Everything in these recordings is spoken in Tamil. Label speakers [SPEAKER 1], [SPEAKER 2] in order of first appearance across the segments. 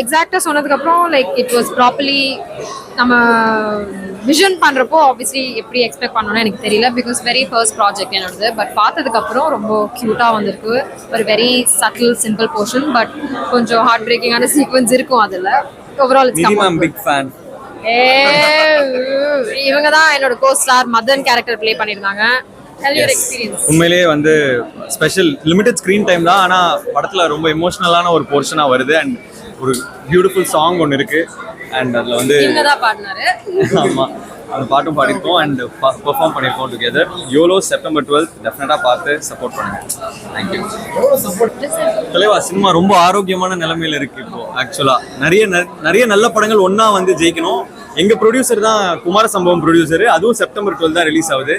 [SPEAKER 1] எக்ஸாக்டாக சொன்னதுக்கப்புறம் லைக் இட் வாஸ் ப்ராப்பர்லி நம்ம விஷன் பண்ணுறப்போ ஆப்வியஸ்லி எப்படி எக்ஸ்பெக்ட் பண்ணணும்னு எனக்கு தெரியல. பிகாஸ் வெரி ஃபர்ஸ்ட் ப்ராஜெக்ட் என்னோடது. பட் பார்த்ததுக்கப்புறம் ரொம்ப க்யூட்டாக வந்திருக்கு. ஒரு very subtle simple portion but கொஞ்சம் ஹார்ட் பிரேக்கிங்கான சீக்வன்ஸ் இருக்கும் அதில். Overall it's
[SPEAKER 2] big fan
[SPEAKER 1] a இவங்க தான் என்னோட co star Madan character play பண்ணியிருந்தாங்க.
[SPEAKER 2] உண்மையிலேயே வந்து ஸ்பெஷல் லிமிடெட் ஸ்க்ரீன் டைம் தான் ஆனால் படத்தில் ரொம்ப எமோஷ்னலான ஒரு போர்ஷனாக வருது. அண்ட் ஒரு பியூட்டிஃபுல் சாங் ஒன்று இருக்கு. அண்ட் அதில் வந்து ஆமாம் அந்த பாட்டும் பாடியிருக்கோம். அண்ட் பெர்ஃபார்ம் பண்ணியிருக்கோம் டுகெதர் யோலோ செப்டம்பர் டுவெல்த் டெஃபினட்டாக பார்த்து சப்போர்ட் பண்ணுங்க. தேங்க்யூ தலைவா சினிமா ரொம்ப ஆரோக்கியமான நிலைமையில இருக்கு இப்போ ஆக்சுவலா நிறைய ந- நிறைய நல்ல படங்கள் ஒண்ணா வந்து ஜெயிக்கணும். எங்கள் ப்ரொடியூசர் தான் குமார சம்பவம் ப்ரொடியூசர் அதுவும் செப்டம்பர் டுவெல் தான் ரிலீஸ் ஆகுது.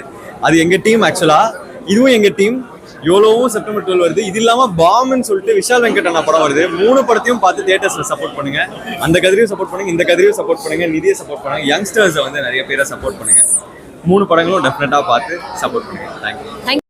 [SPEAKER 2] அது எங்கள் டீம் ஆக்சுவலாக இதுவும் எங்கள் டீம் எவ்வளோவும் செப்டம்பர் டுவெல் வருது. இது இல்லாமல் பாம்னு சொல்லிட்டு விஷால் வெங்கட் அண்ணா படம் வருது. மூணு படத்தையும் பார்த்து தியேட்டர்ஸில் சப்போர்ட் பண்ணுங்க. அந்த கதிரையும் சப்போர்ட் பண்ணுங்க இந்த கதிரையும் சப்போர்ட் பண்ணுங்க நிதியை சப்போர்ட் பண்ணுங்க. யங்ஸ்டர்ஸை வந்து நிறைய பேரை சப்போர்ட் பண்ணுங்க. மூணு படங்களும் டெஃபினட்டாக பார்த்து சப்போர்ட் பண்ணுங்க. தேங்க்யூ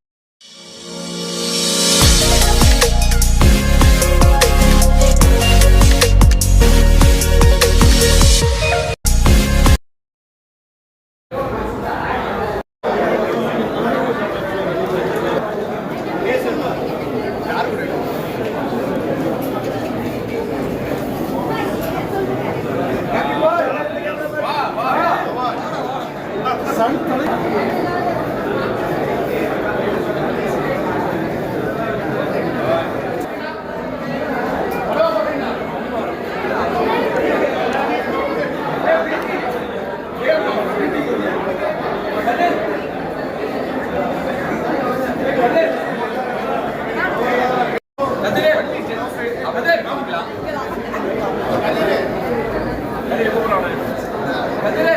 [SPEAKER 2] കതിരെ.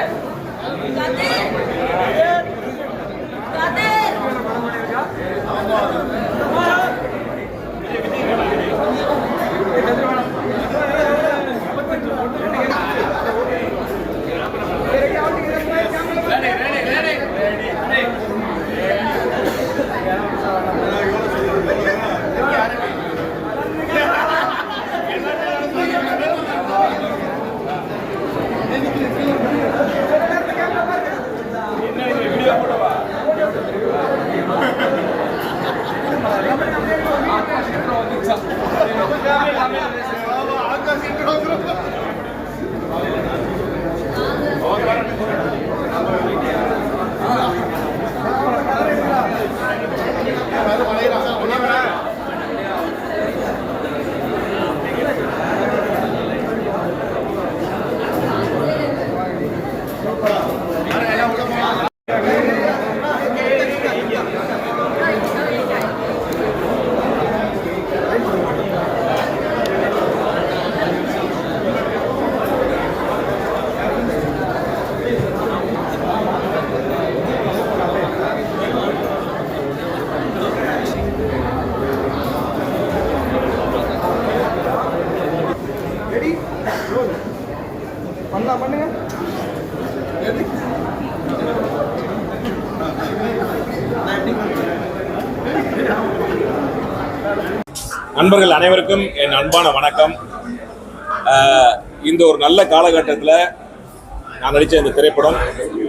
[SPEAKER 1] Thank
[SPEAKER 3] நண்பர்கள் அனைவருக்கும் என் அன்பான வணக்கம். இந்த ஒரு நல்ல காலகட்டத்தில் நான் நடித்த இந்த திரைப்படம்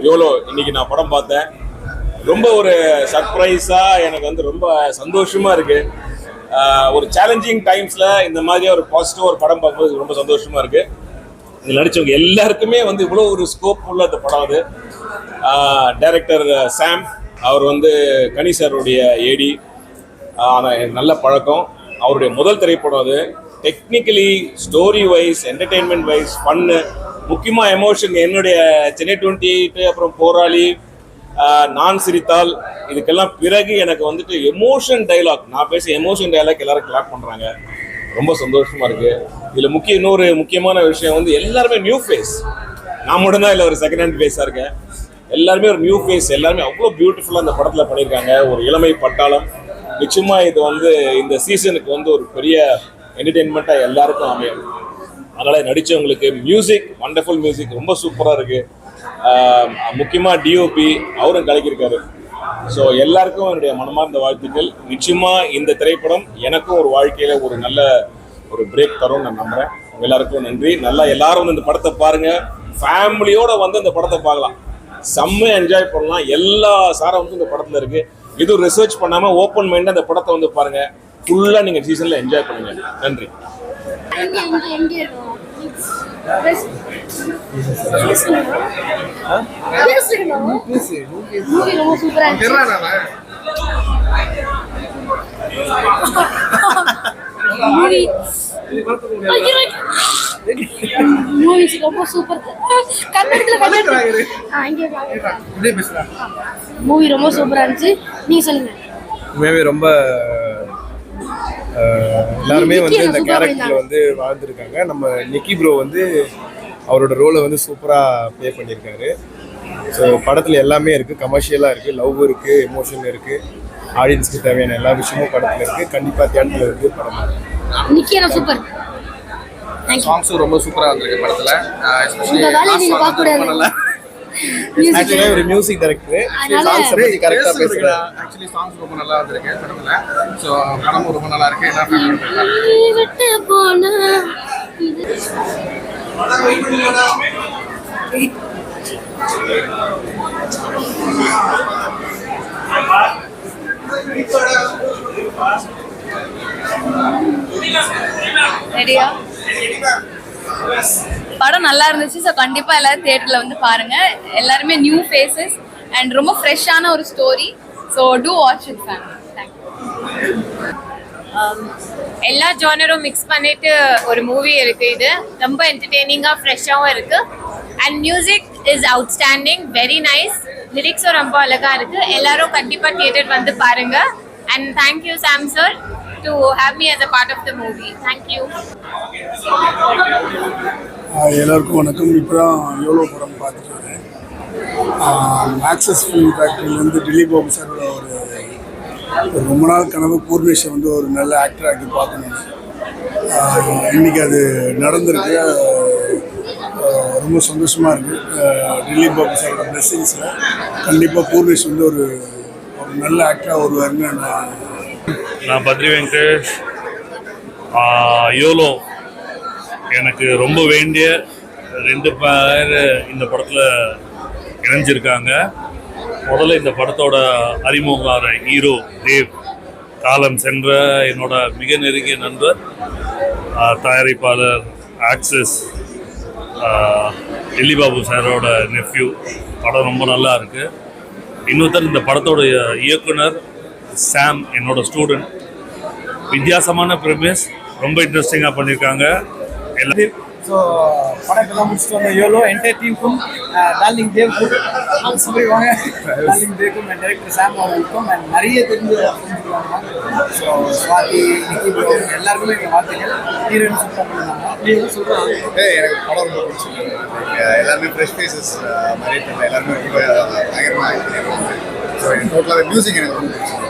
[SPEAKER 3] எவ்வளோ இன்னைக்கு நான் படம் பார்த்தேன். ரொம்ப ஒரு சர்ப்ரைஸாக எனக்கு வந்து ரொம்ப சந்தோஷமாக இருக்குது ஒரு சேலஞ்சிங் டைம்ஸில் இந்த மாதிரி ஒரு பாசிட்டிவ் ஒரு படம் பார்க்கும்போது ரொம்ப சந்தோஷமாக இருக்குது இதில் நடித்தவங்க எல்லாருக்குமே வந்து இவ்வளோ ஒரு ஸ்கோப் உள்ள அந்த படம் அது. டைரக்டர் சாம் அவர் வந்து கனி சாருடைய ஏடி ஆனால் நல்ல பழக்கம். அவருடைய முதல் திரைப்படம் அது. Technically story wise entertainment wise fun முக்கியமாக எமோஷன் என்னுடைய சென்னை டுவெண்ட்டி எயிட்டு அப்புறம் போராளி நான் சிரித்தால் இதுக்கெல்லாம் பிறகு எனக்கு வந்துட்டு எமோஷன் டைலாக் நான் பேச எமோஷன் டைலாக் எல்லாரும் கிளாக் பண்ணுறாங்க ரொம்ப சந்தோஷமா இருக்கு. இதில் முக்கிய இன்னொரு முக்கியமான விஷயம் வந்து எல்லாருமே நியூ ஃபேஸ் நான் மட்டும்தான் இல்லை ஒரு செகண்ட் ஹேண்ட் ஃபேஸாக இருக்கேன். எல்லாருமே ஒரு நியூ ஃபேஸ் எல்லாருமே அவ்வளோ பியூட்டிஃபுல்லாக அந்த படத்தில் பண்ணியிருக்காங்க. ஒரு இளமை பட்டாளம். நிச்சயமா இது வந்து இந்த சீசனுக்கு வந்து ஒரு பெரிய என்டர்டெயின்மெண்ட்டாக எல்லாருக்கும் அமையும். அதனால் நடித்தவங்களுக்கு மியூசிக் வண்டர்ஃபுல் மியூசிக் ரொம்ப சூப்பராக இருக்குது முக்கியமாக டிஓபி அவரும் கலக்கியிருக்காரு. ஸோ எல்லாருக்கும் என்னுடைய மனமார்ந்த வாழ்த்துக்கள். நிச்சயமாக இந்த திரைப்படம் எனக்கும் ஒரு வாழ்க்கையில் ஒரு நல்ல ஒரு பிரேக் தரும் நான் நம்புகிறேன் எல்லாருக்கும் நன்றி. நல்லா எல்லாரும் வந்து இந்த படத்தை பாருங்கள் ஃபேமிலியோட வந்து இந்த படத்தை பார்க்கலாம். செம்ம என்ஜாய் பண்ணலாம். எல்லா சாரமும் இந்த படத்தில் இருக்குது எதுவும் ரிசர்ச் பண்ணாமல் ஓப்பன் மைண்ட் அந்த படத்தை வந்து பாருங்கள் ஃபுல்லாக நீங்கள் சீசனில் என்ஜாய் பண்ணுங்கள் நன்றி
[SPEAKER 4] இங்க இங்க எங்க இருக்கோம் மூவி ரொம்ப சூப்பரா இருந்துச்சு மூவி ரொம்ப சூப்பர் கன்னடத்துல கன்னடத்துல மூவி ரொம்ப சூப்பரா இருந்துச்சு. நீங்க சொல்லுங்க.
[SPEAKER 5] உண்மையாகவே ரொம்ப எல்லாருமே வந்து இந்த
[SPEAKER 4] நிக்கி
[SPEAKER 5] கேரக்டர்ல வந்து வாழ்ந்திருக்காங்க. நம்ம நிக்கி ப்ரோ வந்து அவரோட ரோலை வந்து சூப்பராக ப்ளே பண்ணியிருக்காரு. ஸோ படத்தில் எல்லாமே இருக்குது கமர்ஷியலாக இருக்குது லவ் இருக்குது எமோஷன் இருக்குது ஆடியன்ஸ்க்கு தேவையான எல்லா விஷயமும் படத்தில் இருக்குது கண்டிப்பாக தியேட்டரில் இருக்குது படம்
[SPEAKER 4] சூப்பர்
[SPEAKER 6] சாங்ஸும் ரொம்ப சூப்பரா வந்திருக்கு படத்துல.
[SPEAKER 4] உங்க
[SPEAKER 5] ஆக்சுவலாக ஒரு மியூசிக் டைரக்டர் சாங்ஸை பற்றி கரெக்டாக பேசுகிறேன்
[SPEAKER 6] ஆக்சுவலி சாங்ஸ் ரொம்ப நல்லா வந்திருக்கு. படத்துல. ஸோ படமும் ரொம்ப நல்லா இருக்கு. எல்லா
[SPEAKER 4] விட்டு போனா.
[SPEAKER 7] ரெடியா படம் நல்லா இருந்துச்சு ஸோ கண்டிப்பாக எல்லாரும் தேட்டரில் வந்து பாருங்க. எல்லாருமே நியூ ஃபேஸஸ் அண்ட் ரொம்ப ஃப்ரெஷ்ஷான ஒரு story so to watch it family
[SPEAKER 8] எல்லா ஜானரும் மிக்ஸ் பண்ணிட்டு ஒரு மூவி இருக்கு இது. ரொம்ப என்டர்டெய்னிங்காக ஃப்ரெஷ்ஷாகவும் இருக்கு. And music is outstanding very nice லிரிக்ஸும் ரொம்ப அழகா இருக்கு. எல்லாரும் கண்டிப்பாக தியேட்டர் வந்து பாருங்க. And thank you Sam sir to have me as a part of the movie. Thank
[SPEAKER 9] you. எல்லாருக்கும் வணக்கம். இப்போ தான் எவ்வளோ படம் பார்த்துட்டு வரேன். ஆக்சஸ் ஃபிலிம் ஃபேக்ட்ரியிலேருந்து திலீப் பாபு சாரோட ஒரு ஒரு ரொம்ப நாள் கனவு. பூர்ணேஷை வந்து ஒரு நல்ல ஆக்டர் ஆக்கி பார்க்கணும். இன்றைக்கி இன்னைக்கு அது நடந்திருக்கு. ரொம்ப சந்தோஷமாக இருக்குது திலீப் பாபு சாரோட பிளெஸிங்ஸில் கண்டிப்பாக பூர்ணேஷ் வந்து ஒரு ஒரு நல்ல ஆக்டராக வருவாருன்னு நான்
[SPEAKER 10] நான் பத்ரி வெங்கடேஷ் யோலோ. எனக்கு ரொம்ப வேண்டிய ரெண்டு பேர் இந்த படத்தில் இணைஞ்சிருக்காங்க. முதல்ல இந்த படத்தோட அறிமுகார ஹீரோ தேவ். காலம் சென்ற என்னோட மிக நெருங்கிய நண்பர் தயாரிப்பாளர் ஆக்சஸ் பாபு சாரோட நெஃப்யூ படம் ரொம்ப நல்லா இருக்குது இன்னொருத்தர் இந்த படத்தோடைய இயக்குனர் சாம் என்னோட ஸ்டூடெண்ட் வித்தியாசமான ப்ரிமிஸ் ரொம்ப இன்ட்ரெஸ்டிங்காக பண்ணியிருக்காங்க எல்லாத்தையும்
[SPEAKER 11] ஸோ தான் முடிச்சுட்டு வந்த யோலோ என்டையர் டீமுக்கும் டார்லிங் தேவ்க்கும் சொல்லி வாங்க டார்லிங் தேவ்க்கும் அண்ட் டைரக்டர் சாம் அவர்களுக்கும் அண்ட் நிறைய தெரிஞ்ச ஸோ சுவாதி நிக்கி ப்ரோ எல்லாருக்குமே எங்கள் வாழ்த்துக்கள். ஹீரோயின் சூப்பர் பண்ணிருந்தாங்க சொல்கிறாங்க
[SPEAKER 6] எனக்கு படம் ரொம்ப பிடிச்சிருக்கு. எல்லாருமே ஃப்ரெஷ் ஃபேஸஸ் பேர் எல்லாருமே ரொம்ப பயங்கரமாக ஸோ டோட்டலாக மியூசிக் எனக்கு ரொம்ப பிடிச்சிருக்கு.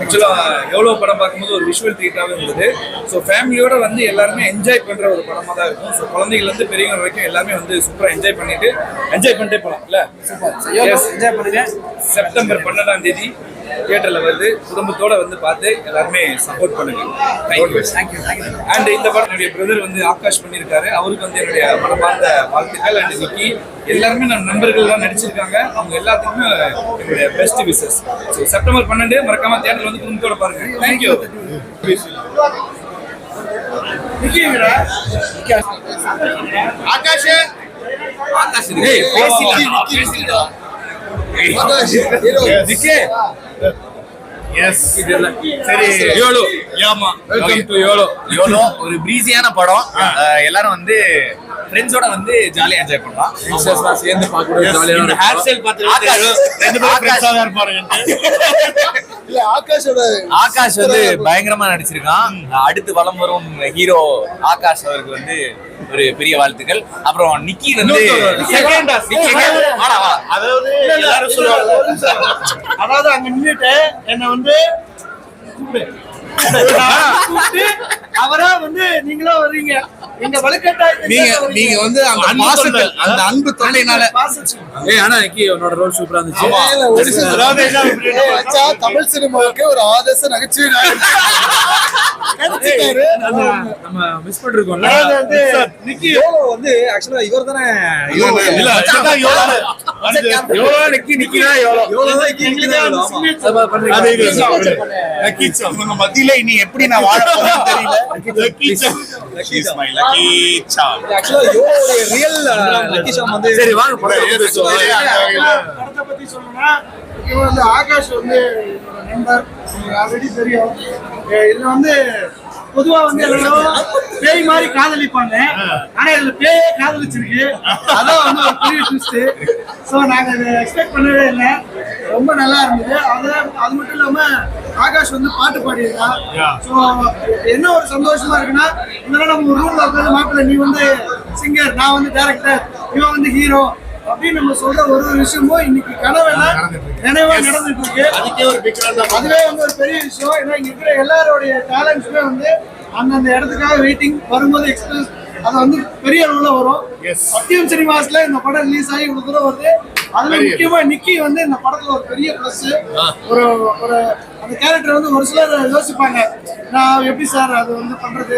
[SPEAKER 11] ஆக்சுவலாக எவ்வளோ படம் பார்க்கும்போது ஒரு விஷுவல் ட்ரீட்டாகவே இருந்தது. ஸோ ஃபேமிலியோட வந்து எல்லாருமே என்ஜாய் பண்ணுற ஒரு படமாக தான் இருக்கும். ஸோ குழந்தைங்கள்லேருந்து பெரியவங்க வரைக்கும் எல்லாமே வந்து சூப்பராக என்ஜாய் பண்ணிட்டு என்ஜாய் பண்ணிட்டே போகலாம் இல்லை? சூப்பர். என்ஜாய் பண்ணுங்க? செப்டம்பர் பன்னெண்டாம் தேதி. தியேட்டரில் வருது. குடும்பத்தோட வந்து பார்த்து எல்லாருமே சப்போர்ட் பண்ணுங்க. தேங்க்யூ அண்ட் இந்த படம் என்னுடைய பிரதர் வந்து ஆகாஷ் பண்ணியிருக்காரு. அவருக்கு வந்து என்னுடைய மனமார்ந்த வாழ்த்துக்கள் அண்ட் நிக்கி எல்லாருமே நம்ம நண்பர்கள் தான் நடிச்சிருக்காங்க. அவங்க எல்லாத்துக்குமே என்னுடைய பெஸ்ட் விஷஸ் ஸோ செப்டம்பர் பன்னெண்டு மறக்காம தியேட்டர் வந்து குடும்பத்தோட பாருங்க. தேங்க்யூ
[SPEAKER 6] ஆகாஷ்.
[SPEAKER 11] ஆகாஷ் ஏய், பேசிடலாம், பேசிடலாம். நிக்கே.
[SPEAKER 10] எஸ்
[SPEAKER 11] சரி. யோலோ யாமா வெல்கம் டு யோலோ
[SPEAKER 12] யோலோ ஒரு பிரீசியான படம். எல்லாரும் வந்து ஃப்ரெண்ட்ஸோட வந்து ஜாலியா என்ஜாய் பண்ணலாம்.
[SPEAKER 11] சேர்ந்து பார்க்கக்கூடிய
[SPEAKER 10] இந்த ஹேர் ஸ்டைல் பார்த்து ரெண்டு பேரும் ஃப்ரெண்ட்ஸாக தான் இருப்பாருங்க
[SPEAKER 6] இல்ல ஆகாஷோட
[SPEAKER 12] ஆகாஷ் வந்து பயங்கரமா நடிச்சிருக்கான். அடுத்து வலம் வரும் ஹீரோ ஆகாஷ் அவருக்கு வந்து ஒரு பெரிய வாழ்த்துக்கள். அப்புறம் நிக்கி வந்து.
[SPEAKER 10] அதாவது எல்லாரும் சொல்லுவாங்க. அதாவது அங்க நின்னுட்டு என்ன வந்து அவரா வந்து நீங்களா வர்றீங்க?
[SPEAKER 11] இந்த வலுக்கட்டாயத்தை
[SPEAKER 13] நீங்க நீங்க வந்து அந்த பாசத்தில் அந்த அன்பு தொல்லைனால
[SPEAKER 11] ஏய் ஆனா நிக்கி உன்னோட ரோல் சூப்பரா இருந்துச்சு.
[SPEAKER 6] தமிழ் சினிமாவுக்கு ஒரு ஆதர்ச நகைச்சுவை.
[SPEAKER 11] நம்ம மிஸ் பண்ணிருக்கோம்ல. நிக்கி. யோலோ வந்து ஆக்சுவலா இவர் தானே
[SPEAKER 13] யோலோ
[SPEAKER 11] நிக்கி நிக்கி தான் யோலோ யோலோ தான் நிக்கி நிக்கி தான் யோலோ ஆமா. அது பண்றீங்க.
[SPEAKER 13] லக்கீச்சம். இவங்க மத்தியில இனி எப்படி நான் வாழ போறேன்னு தெரியல.
[SPEAKER 11] சரி வாங்க
[SPEAKER 14] இவன் வந்து ஆகாஷ் வந்து நண்பர் ஆல்ரெடி தெரியும். இதுல வந்து பொதுவா வந்து எல்லாரும் பேய் மாதிரி காதலிப்பாங்க. ஆனா இதுல பேயே காதலிச்சிருக்கு. அதான் வந்து ஒரு பெரிய ட்விஸ்ட் ஸோ நாங்க எக்ஸ்பெக்ட் பண்ணவே இல்லை. ரொம்ப நல்லா இருந்தது. அது அது மட்டும் இல்லாம ஆகாஷ் வந்து பாட்டு பாடியிருக்கான் ஸோ என்ன ஒரு சந்தோஷமா இருக்குன்னா இதெல்லாம் நம்ம ஒரு ரூம்ல உட்காந்து மாப்பிள்ள நீ வந்து சிங்கர் நான் வந்து டேரக்டர் இவன் வந்து ஹீரோ அப்படின்னு நம்ம சொல்ற ஒரு ஒரு விஷயமும் இன்னைக்கு கனவெல்லாம் நினைவா நடந்துட்டு இருக்கு அதுவே வந்து ஒரு பெரிய விஷயம். ஏன்னா இங்க இருக்கிற எல்லாருடைய டேலண்ட்ஸுமே வந்து அந்தந்த இடத்துக்காக வெயிட்டிங் வரும்போது எக்ஸ்பிரஸ் அது வந்து பெரிய அளவுல வரும். சத்தியம் சினிமாஸ்ல இந்த படம் ரிலீஸ் ஆகி இவ்வளவு தூரம் வருது அதுல முக்கியமா நிக்கி வந்து இந்த படத்துல ஒரு பெரிய பிளஸ் ஒரு ஒரு அந்த கேரக்டர் வந்து ஒரு சிலர் யோசிப்பாங்க நான் எப்படி சார் அது வந்து பண்றது?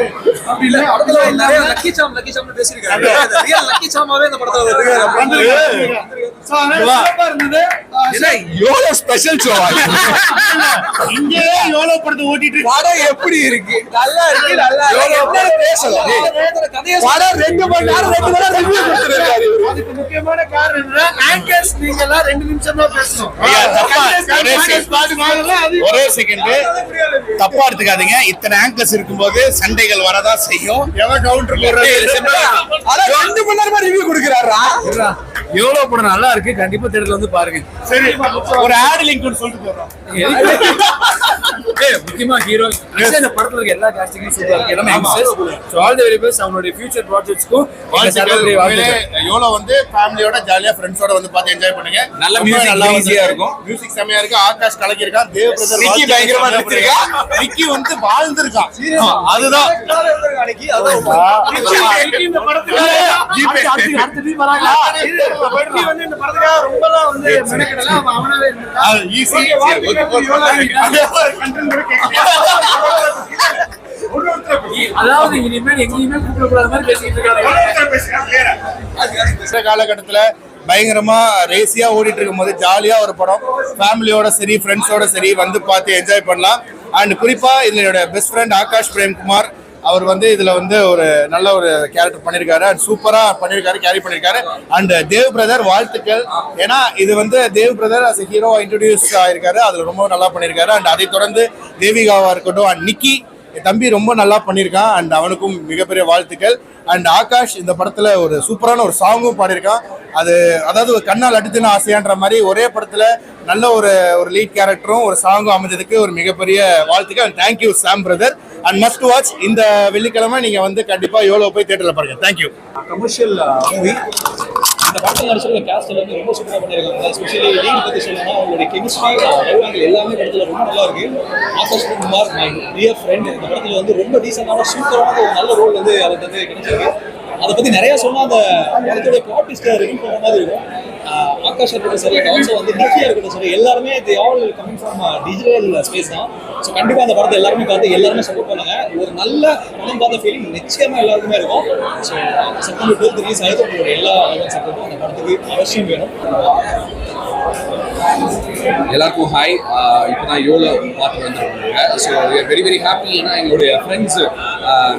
[SPEAKER 14] அப்படின்னு அப்படிலாம்
[SPEAKER 11] நிறைய
[SPEAKER 14] இல்லாம
[SPEAKER 11] லக்கி சாம் லக்கி சாம்னு பேசியிருக்காரு. ரியல் லக்கி சாமாவே இந்த படத்துல
[SPEAKER 13] யோலோ ஸ்பெஷல் ஷோ இங்கே யோலோ படத்தை ஓட்டிட்டு படம் எப்படி இருக்கு? நல்லா இருக்கு நல்லா என்ன பேசலாம். படம் ரெண்டு மணி நேரம் ரெண்டு மணி நேரம் ரிவ்யூ கொடுத்துருக்காரு
[SPEAKER 14] அதுக்கு முக்கியமான காரணம் என்ன ஆங்கர்ஸ் நீங்க எல்லாம் ரெண்டு நிமிஷம் தான் பேசணும்
[SPEAKER 13] ஒரே செகண்ட் தப்பா எடுத்துக்காதீங்க. இத்தனை ஆங்கர்ஸ் இருக்கும்போது சண்டைகள் வரதான் செய்யும். ரெண்டு மணி நேரமா ரிவ்யூ கொடுக்குறாரா?
[SPEAKER 11] எவ்வளவு படம் நல்லா இருக்கு? கண்டிப்பா தேட்டர்ல வந்து பாருங்க.
[SPEAKER 13] சரி. ஒரு ஆட் லிங்க் சொல்லிட்டு போறோம்.
[SPEAKER 11] முக்கியமா ஹீரோ இந்த படத்துல இருக்க எல்லா காஸ்டிங்கும் சூப்பரா இருக்கு. எல்லாமே so all the very best அவங்களுடைய ஃபியூச்சர் ப்ராஜெக்ட்ஸ்க்கும்
[SPEAKER 13] யோலோ வந்து ஃபேமிலியோட ஜாலியா ஃப்ரெண்ட்ஸோட வந்து பார்த்து என்ஜாய் பண்ணுங்க.
[SPEAKER 11] நல்ல ஆ இருக்கும்.
[SPEAKER 13] மியூசிக் செமையா இருக்கு. ஆகாஷ் கலக்கிருக்கான் தேவ் பிரதர்
[SPEAKER 11] நிக்கி பயங்கரமா
[SPEAKER 13] நடிச்சிருக்கான் நிக்கி வந்து வாழ்ந்திருக்கான் அதுதான்.
[SPEAKER 11] அதாவது இனிமேல் எங்கேயுமே கூப்பிடக்கூடாத மாதிரி பேசிட்டு இருக்காங்க
[SPEAKER 13] காலகட்டத்துல பயங்கரமாக ரேசியாக ஓடிட்டு இருக்கும்போது ஜாலியாக ஒரு படம். ஃபேமிலியோட சரி ஃப்ரெண்ட்ஸோட சரி வந்து பார்த்து என்ஜாய் பண்ணலாம். அண்ட் குறிப்பாக இதோட பெஸ்ட் ஃப்ரெண்ட் ஆகாஷ் பிரேம்குமார் அவர் வந்து இதில் வந்து ஒரு நல்ல ஒரு கேரக்டர் பண்ணியிருக்காரு அண்ட் சூப்பராக பண்ணியிருக்காரு கேரி பண்ணியிருக்காரு அண்ட் தேவ் பிரதர் வாழ்த்துக்கள். ஏன்னா இது வந்து Dev brother as hero introduce ஆயிருக்காரு. அதில் ரொம்ப நல்லா பண்ணியிருக்காரு அண்ட் அதை தொடர்ந்து தேவிகாவாக இருக்கட்டும் அண்ட் நிக்கி என் தம்பி ரொம்ப நல்லா பண்ணியிருக்கான் அண்ட் அவனுக்கும் மிகப்பெரிய வாழ்த்துக்கள். அண்ட் ஆகாஷ் இந்த படத்துல ஒரு சூப்பரான ஒரு சாங்கும் பாடியிருக்கான். அது அதாவது ஒரு கண்ணால் அடித்துன்னு ஆசையான்ற மாதிரி ஒரே படத்துல நல்ல ஒரு ஒரு லீட் கேரக்டரும் ஒரு சாங்கும் அமைஞ்சதுக்கு ஒரு மிகப்பெரிய வாழ்த்துக்கு and thank you Sam brother and must watch இந்த வெள்ளிக்கிழமை நீங்க வந்து கண்டிப்பா எவ்வளோ போய் தேட்டர்ல பாருங்க. தேங்க்யூ
[SPEAKER 15] கமர்ஷியல் மூவி இந்த படத்தில் நடிச்சிருக்க கேஸ்ட் வந்து ரொம்ப சூப்பராக பண்ணியிருக்காங்க எஸ்பெஷலி லீட் பற்றி சொல்லணும்னா அவங்களுடைய கெமிஸ்ட்ரி டைலாங்கள் எல்லாமே படத்தில் ரொம்ப நல்லா இருக்கு. Aakash Kumar my dear friend இந்த படத்தில் வந்து ரொம்ப டீசெண்டான சூப்பரான ஒரு நல்ல ரோல் வந்து அவருக்கு வந்து கிடைச்சிருக்கு. அதை பற்றி நிறைய சொன்னால் அந்த படத்துடைய பிளாட் ட்விஸ்ட்டை ரிவீல் பண்ணுற மாதிரி இருக்கும். ஆகாஷ் இருக்கட்டும் சரி ஆல்சோ வந்து நிக்கியா இருக்கட்டும் சரி எல்லாருமே the all coming from digital space தான். ஸோ கண்டிப்பாக அந்த படத்தை எல்லாருமே பார்த்து எல்லாருமே சப்போர்ட் பண்ணுங்க. ஒரு நல்ல படம் பார்த்த ஃபீலிங் நிச்சயமாக எல்லாருக்குமே இருக்கும். ஸோ செப்டம்பர் டுவெல்த் ரிலீஸ் ஆகிட்டு உங்களோட எல்லா சப்போர்ட்டும் அந்த படத்துக்கு அவசியம் வேணும்.
[SPEAKER 16] எல்லாருக்கும் ஹாய் இப்போ தான் யோலோ பார்த்து வந்துருக்காங்க. ஸோ வெரி வெரி ஹாப்பி ஏன்னா எங்களுடைய ஃப்ரெண்ட்ஸ்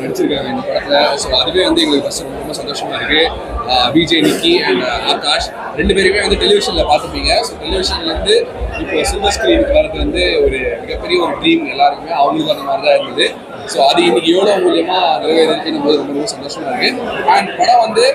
[SPEAKER 16] நடிச்சிருக்காங்க இந்த படத்தில். ஸோ அதுவே வந்து எங்களுக்கு ஃபஸ்ட் ரொம்ப சந்தோஷமாக இருக்குது விஜய் நிக்கி அண்ட் ஆகாஷ். ரெண்டு பேருமே வந்து டெலிவிஷனில் பார்த்துப்பீங்க ஸோ டெலிவிஷன்லேருந்து இப்போ சில்வர் ஸ்க்ரீனுக்கு வரது வந்து ஒரு மிகப்பெரிய ஒரு ட்ரீம் எல்லாருக்குமே அவங்களுக்கு அந்த மாதிரி தான் இருந்தது. ஸோ அது இன்னைக்கு எவ்வளோ மூலியமாக நிறைவேறிருக்குன்னு போது ரொம்ப ரொம்ப இருக்குது அண்ட் படம் வந்து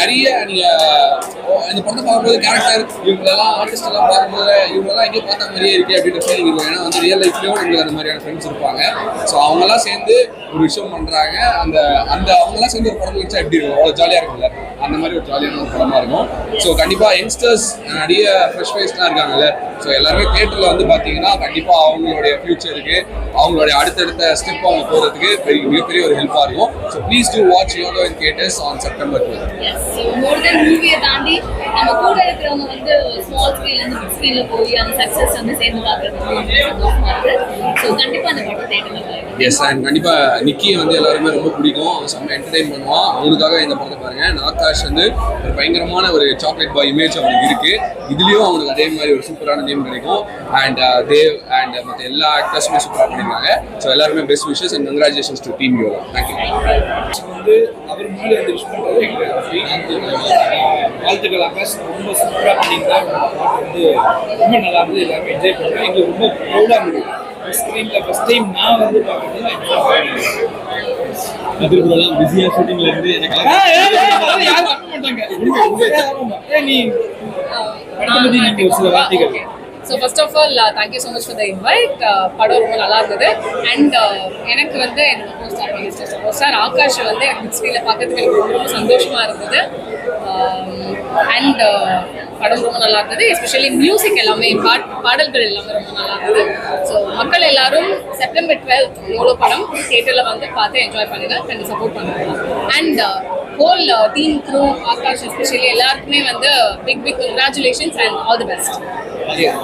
[SPEAKER 16] நிறைய நீங்கள் இந்த படத்தை பார்க்கும்போது கேரக்டர் இவங்களெல்லாம் ஆர்டிஸ்ட் எல்லாம் பார்க்கும்போது இவங்களெல்லாம் எங்கேயும் பார்த்த மாதிரியே இருக்கு அப்படின்ற ஃபீலிங் இருக்கும். ஏன்னா வந்து ரியல் லைஃப்லேயும் உங்களுக்கு அந்த மாதிரியான ஃப்ரெண்ட்ஸ் இருப்பாங்க. ஸோ அவங்கெல்லாம் சேர்ந்து ஒரு விஷயம் பண்ணுறாங்க அந்த அந்த அவங்கெல்லாம் சேர்ந்து ஒரு படம் வச்சா எப்படி இருக்கும்? அவ்வளோ ஜாலியாக இருக்கும்ல? அந்த மாதிரி ஒரு ஜாலியான ஒரு படமாக இருக்கும். ஸோ கண்டிப்பாக யங்ஸ்டர்ஸ் நிறைய ஃப்ரெஷ் ஃபேஸ்லாம் இருக்காங்கல்ல. ஸோ எல்லாருமே தேட்டரில் வந்து பார்த்தீங்கன்னா கண்டிப்பாக அவங்களுடைய ஃபியூச்சருக்கு அவங்களுடைய அடுத்தடுத்த ஸ்டெப் அவங்க போகிறதுக்கு பெரிய மிகப்பெரிய ஒரு ஹெல்ப்பாக இருக்கும். So please to watch YOLO in theatres on September twelve
[SPEAKER 7] நம்ம கூட இருக்கிறவங்க வந்து ஸ்மால் ஸ்க்ரீன்ல இருந்து பிக் ஸ்க்ரீன்ல போய் அந்த சக்சஸ் வந்து சேர்ந்து பார்க்கறது வந்து சந்தோஷமா இருக்கு. ஸோ கண்டிப்பா அந்த படம் தேட்டர்ல
[SPEAKER 16] எஸ் அண்ட் கண்டிப்பாக நிக்கியை வந்து எல்லாருமே ரொம்ப பிடிக்கும். செம்ம என்டர்டைன் பண்ணுவான். அவனுக்காக இந்த படத்தை பாருங்க. நாகாஷ் வந்து ஒரு பயங்கரமான ஒரு சாக்லேட் பாய் இமேஜ் அவனுக்கு இருக்கு. இதுலயும் அவனுக்கு அதே மாதிரி ஒரு சூப்பரான நேம் கிடைக்கும். அண்ட் தேவ் அண்ட் மற்ற எல்லா ஆக்டர்ஸுமே சூப்பராக பண்ணியிருக்காங்க ஸோ எல்லாருமே best wishes and congratulations to team YOLO thank you
[SPEAKER 11] வந்து அவர் முன்னாடி வந்து விஷ் பண்றது எங்களுக்கு வாழ்த்துக்கள் ஆகாஷ். ரொம்ப சூப்பராக பண்ணியிருந்தாங்க வந்து ரொம்ப நல்லா இருந்தது. எல்லாருமே என்ஜாய் பண்ணுறோம் எங்களுக்கு ரொம்ப ப்ரௌடாக இருந்தது. ஸ்க்ரீனில் ஃபஸ்ட் டைம் நான் வந்து பார்க்குறது
[SPEAKER 15] எதிர்ப்புலாம் பிஸியா ஷூட்டிங்ல இருந்து எனக்கு
[SPEAKER 11] யாரும் வர மாட்டாங்க. நீ படத்தை பற்றி நீங்கள் ஒரு சில வார்த்தைகள்.
[SPEAKER 17] So first of all thank you so much for the invite படம் ரொம்ப நல்லா இருந்தது. அண்ட் uh, எனக்கு வந்து என்னோட co star minister co star Aakash வந்து எனக்கு பிக் ஸ்க்ரீனில் பார்க்கறதுக்கு எனக்கு ரொம்ப ரொம்ப சந்தோஷமாக இருந்தது. Um, அண்ட் uh, படம் ரொம்ப நல்லா இருந்தது. எஸ்பெஷலி மியூசிக் எல்லாமே பாட் பாடல்கள் எல்லாமே ரொம்ப நல்லா இருந்தது. ஸோ மக்கள் எல்லாரும் செப்டம்பர் டுவெல்த் எவ்வளோ படம் தியேட்டரில் வந்து பார்த்து என்ஜாய் பண்ணுங்க. கண்டிப்பாக சப்போர்ட் பண்ணுங்க. And whole team crew Aakash especially எல்லாருக்குமே வந்து big big congratulations and all the best Điện.